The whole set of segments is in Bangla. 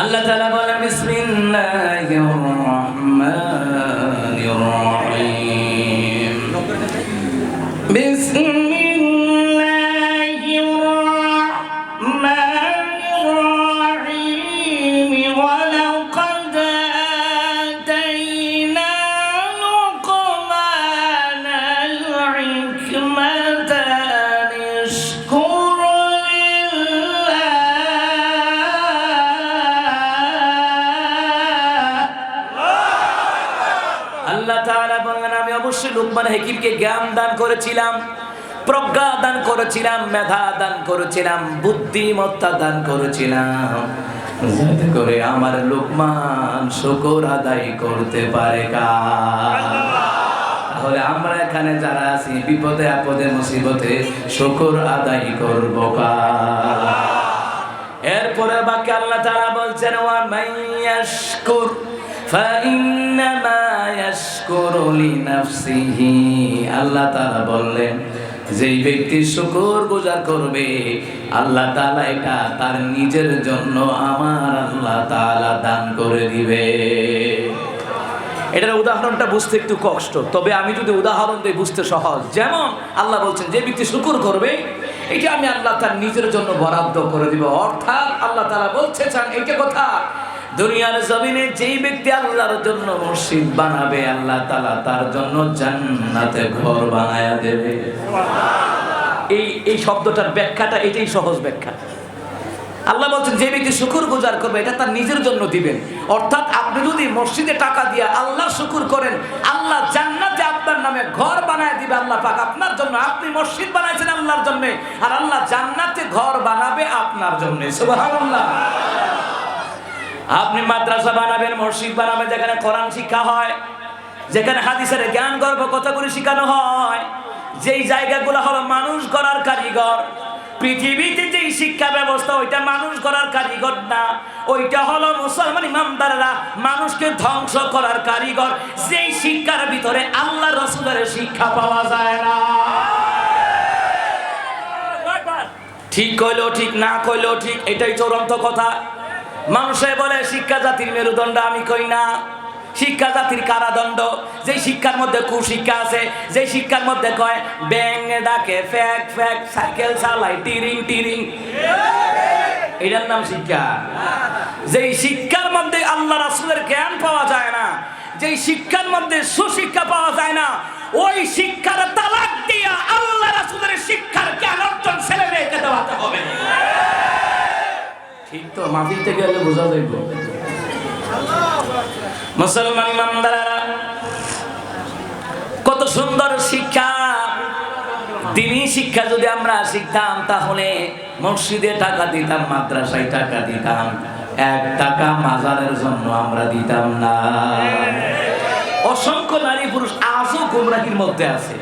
আল্লাহ তাআলা বলেন বিসমিল্লাহির রহমানির রহিম। বিসমিল্লাহির আল্লাহ তাআলা বললেন, আমি অবশ্যই লোকমান হাকিমকে জ্ঞান দান করেছিলাম, প্রজ্ঞা দান করেছিলাম, মেধা দান করেছিলাম, বুদ্ধিমত্তা দান করেছিলাম। যাতে করে আমার লোকমান শুকর আদায় করতে পারে তাহলে আমরা এখানে যারা আছি, বিপদে আপদে, মুসিবতে শুকর আদায় করব কার এরপরে বাকি আল্লাহ তাআলা বলছেন, ওয়া মাইয়াশকুর আল্লাহ তাআলা বললেন, যেই ব্যক্তি শুকর গুজার করবে, আল্লাহ তাআলা এটা তার নিজের জন্য আমার আল্লাহ তাআলা দান করে দিবে। এটার উদাহরণটা বুঝতে একটু কষ্ট, তবে আমি যদি উদাহরণ দিই বুঝতে সহজ। যেমন আল্লাহ বলছেন, যে ব্যক্তি শুকুর করবে, এটা আমি আল্লাহ তার নিজের জন্য বরাদ্দ করে দিব। অর্থাৎ আল্লাহ তারা বলছে চান এইটা কথা দুনিয়ার জমিনে যেই ব্যক্তি আল্লাহর জন্য মসজিদ বানাবে, আল্লাহ তালা তার জন্য জান্নাতে ঘর বানায়া দেবে। এই এই শব্দটার ব্যাখ্যাটা এটাই সহজ ব্যাখ্যা। আল্লাহ বলছেন, যে ব্যক্তি শুকুর গুজার করবে, এটা তার নিজের জন্য দিবেন। অর্থাৎ আপনি যদি মসজিদে টাকা দিয়ে আল্লাহ শুকুর করেন, আল্লাহ জান্নাতে আপনার নামে ঘর বানায় দিবে, আল্লাহ পাক আপনার জন্য, আপনি মসজিদ বানাইছেন আল্লাহর জন্য, আর আল্লাহ জান্নাতে ঘর বানাবে আপনার জন্য। সুবহানাল্লাহ। আপনি মাদ্রাসা বানাবেন মসজিদ বানাবেন যেখানে কোরআন শিক্ষা হয় যেখানে হাদিসের জ্ঞান গর্ব কথাগুলি শেখানো হয় যেই জায়গাগুলো হলো মানুষ গড়ার কারিগর পৃথিবীতে যেই শিক্ষা ব্যবস্থা ওইটা মানুষ গড়ার কারিগর না ওইটা হলো মুসলমান ইমামদাররা মানুষকে ধ্বংস করার কারিগর যেই শিক্ষার ভিতরে আল্লাহ রসুলের শিক্ষা পাওয়া যায় না। ঠিক কইলেও ঠিক না কইলেও ঠিক এটাই চূড়ান্ত কথা। মানুষে বলে, শিক্ষা জাতির মেরুদণ্ড আমি কই না। শিক্ষা জাতির কারাদণ্ড যে শিক্ষার মধ্যে কুশিক্ষা আছে যে শিক্ষার মধ্যে কয় ব্যাং ডাকে, ফ্যাক ফ্যাক, সাইকেল চালাই টিরিং টিরিং। এটার নাম শিক্ষা। যেই শিক্ষার মধ্যে আল্লাহ রাসূলের জ্ঞান পাওয়া যায় না, যেই শিক্ষার মধ্যে সুশিক্ষা পাওয়া যায় না, ওই শিক্ষার তালাক দিয়া আল্লাহ রাসূলের শিক্ষার জ্ঞান অর্জন ছেলে মেয়েকে দেওয়াতে হবে ঠিক মুসলমান কত সুন্দর শিক্ষা। দিনই শিক্ষা যদি আমরা শিখতাম, তাহলে মসজিদে টাকা দিতাম, মাদ্রাসায় টাকা দিতাম। এক টাকা মাজারের জন্য আমরা দিতাম না। অসংখ্য নারী পুরুষ আজও গুমরাহির মধ্যে আছে।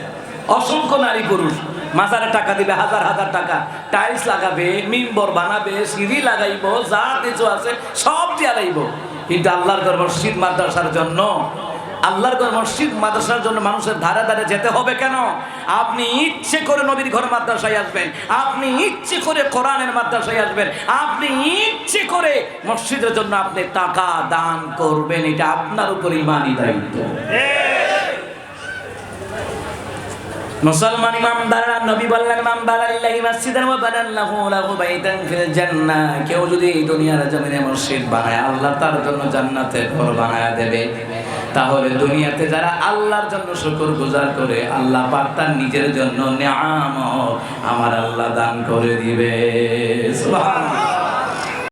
অসংখ্য নারী পুরুষ মাজারে টাকা দিবে, হাজার হাজার টাকা। টাইলস লাগাবে, মিম্বর বানাবে, সিঁড়ি লাগাইব, যা কিছু আছে সব দিয়া লাইব। কিন্তু আল্লাহর ঘর মসজিদ মাদ্রাসার জন্য, আল্লাহর ঘর মসজিদ মাদ্রাসার জন্য মানুষের ধারে ধারে যেতে হবে কেন? আপনি ইচ্ছে করে নবীর ঘর মাদ্রাসায় আসবেন, আপনি ইচ্ছে করে কোরআনের মাদ্রাসায় আসবেন, আপনি ইচ্ছে করে মসজিদের জন্য আপনি টাকা দান করবেন, এটা আপনার উপর ইমানই দায়িত্ব। মুসলমান ইমামদাররা নবী বললেন ইমাম বানাল্লাহি মাসজিদান ওয়া বানাল্লাহু লাহু বাইতান ফিল জান্নাহ। কেউ যদি এই দুনিয়ার জমিনে মসজিদ বানায়, আল্লাহ তার জন্য জান্নাতে ঘর বানায় দেবে। তাহলে দুনিয়াতে যারা আল্লাহর জন্য শুকর গুজার করে, আল্লাহ পাক তার নিজের জন্য নিয়ামত আমার আল্লাহ দান করে দিবে। সুবহানাল্লাহ।